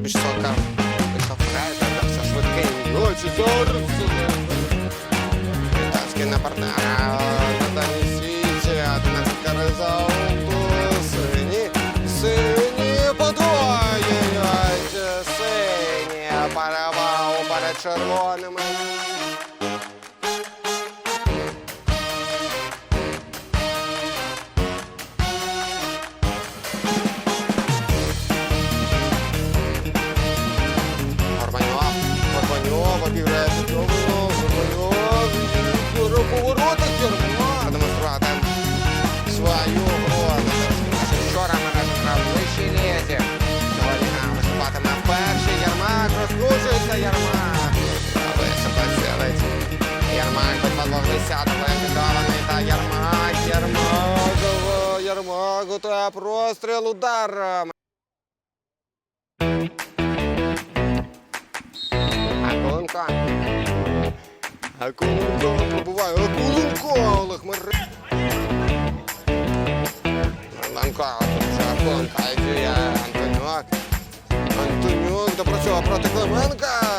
Манден ж сока. Все швидкий. Ночі зараз. Вітацький на партнера на даній світі. 11 результату. Сині, сині подвоюють. Сині перевагу перед червоними. Розкручується Ярмак. Високо цілить. Ярмак без 20 ліквідований та Ярмак, Ярмак, Ярмак, готує простріл, удар. Акуленко. Акуленко пробуває. Акуленко. Олег Мир... Акуленко. Вже Акуленко. Діє Антонюк. Антонюк допрацьовував проти Клименка.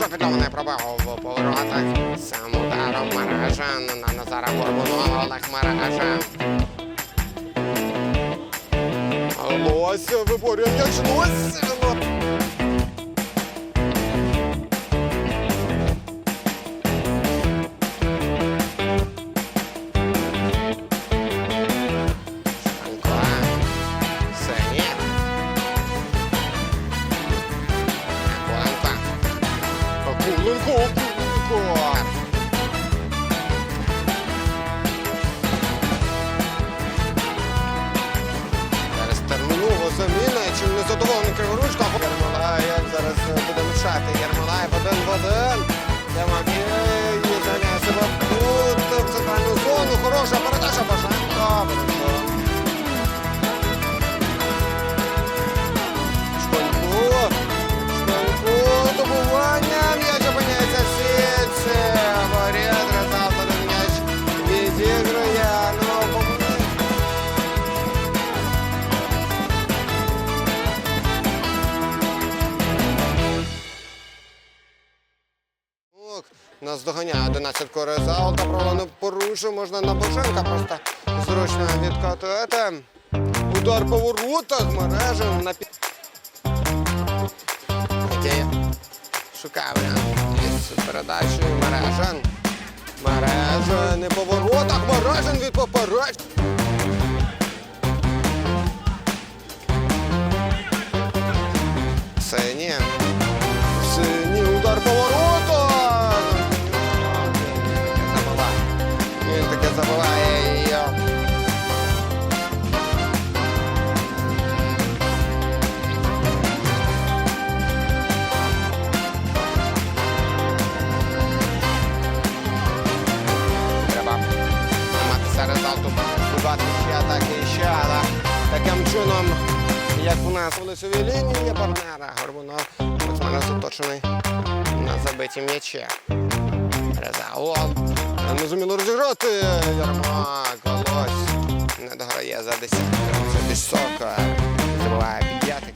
Одного прийшов, підльований в поворотах. Сам ударом Маражан на Назара Горбунова, Олег Маражан. Лось виборює м'яч, Лось! Акуленко. Зараз термінова заміна, чим не задоволений Криворучка. Ярмолаєв зараз буде мішати. Ярмолаєв один в один. Тимофій Нас доганяє 11 коризал, та правда не порушив, можна на Боженка просто зручно відкатувати. Удар по воротах, мережем на пі... Окей. Варіант із передачею мережен. Мережен не по воротах, мережен від попереч. У нас в лицевій лінії партнера Горбунов, максимально заточений на забиті м'ячі. Резаол. Не зуміло розіграти. Ярмак, Голось. Не дограє за десятку. Це високо. Забуває під'ятик.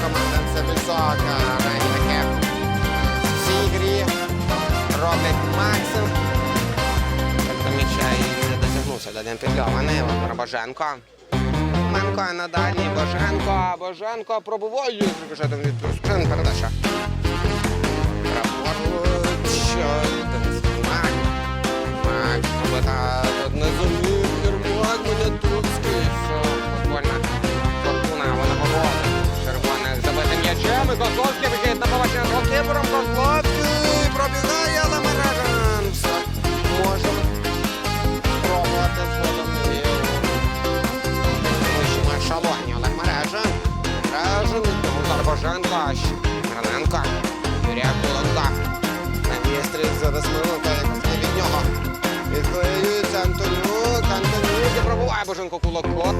Боженко, таке в цій грі роблять максимум. М'яча і не дотягнувся до. Володимир Боженко. Менко на дальній. Боженко. Боженко пробуває. Рикошетом від Трускин. Передача. Минута, якось не від нього. Відклеюється Антонюк. Антонюк і пробуває Боженко Кулако.